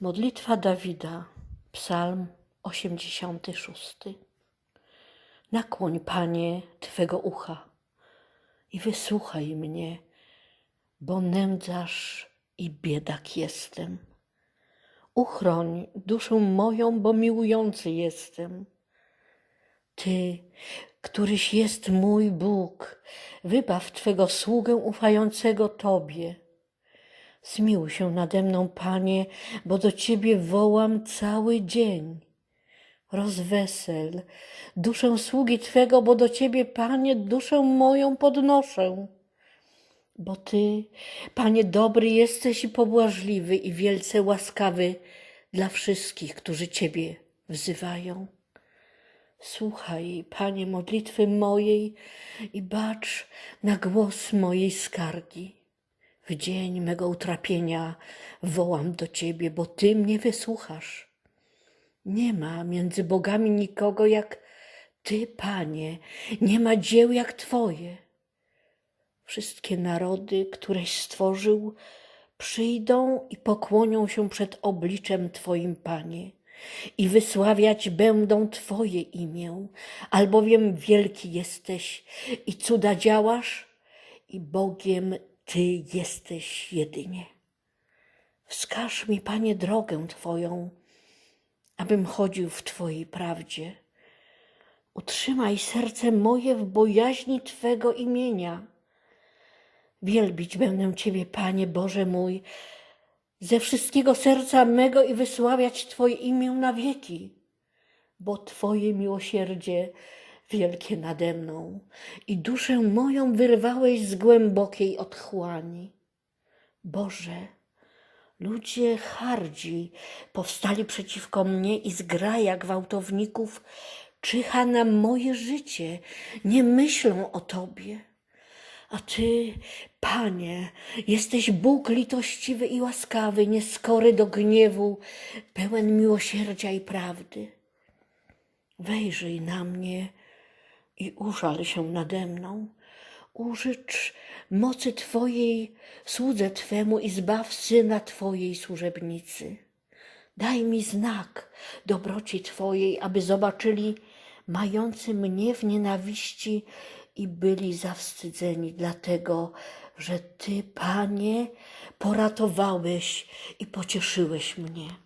Modlitwa Dawida, Psalm 86. Nakłoń, Panie, Twego ucha i wysłuchaj mnie, bo nędzarz i biedak jestem. Uchroń duszę moją, bo miłujący jestem. Ty, któryś jest mój Bóg, wybaw Twego sługę ufającego Tobie. Zmiłuj się nade mną, Panie, bo do Ciebie wołam cały dzień. Rozwesel duszę sługi Twego, bo do Ciebie, Panie, duszę moją podnoszę. Bo Ty, Panie, dobry jesteś i pobłażliwy i wielce łaskawy dla wszystkich, którzy Ciebie wzywają. Słuchaj, Panie, modlitwy mojej i bacz na głos mojej skargi. W dzień mego utrapienia wołam do Ciebie, bo Ty mnie wysłuchasz. Nie ma między bogami nikogo jak Ty, Panie, nie ma dzieł jak Twoje. Wszystkie narody, któreś stworzył, przyjdą i pokłonią się przed obliczem Twoim, Panie, i wysławiać będą Twoje imię, albowiem wielki jesteś i cuda działasz, i Bogiem Ty jesteś jedynie. Wskaż mi, Panie, drogę Twoją, abym chodził w Twojej prawdzie. Utrzymaj serce moje w bojaźni Twego imienia. Wielbić będę Ciebie, Panie Boże mój, ze wszystkiego serca mego i wysławiać Twoje imię na wieki, bo Twoje miłosierdzie wielkie nade mną i duszę moją wyrwałeś z głębokiej otchłani. Boże, ludzie hardzi powstali przeciwko mnie i zgraja gwałtowników czyha na moje życie, nie myślą o Tobie. A Ty, Panie, jesteś Bóg litościwy i łaskawy, nieskory do gniewu, pełen miłosierdzia i prawdy. Wejrzyj na mnie i użal się nade mną. Użycz mocy Twojej słudze Twemu i zbaw syna Twojej służebnicy. Daj mi znak dobroci Twojej, aby zobaczyli mający mnie w nienawiści i byli zawstydzeni, dlatego że Ty, Panie, poratowałeś i pocieszyłeś mnie.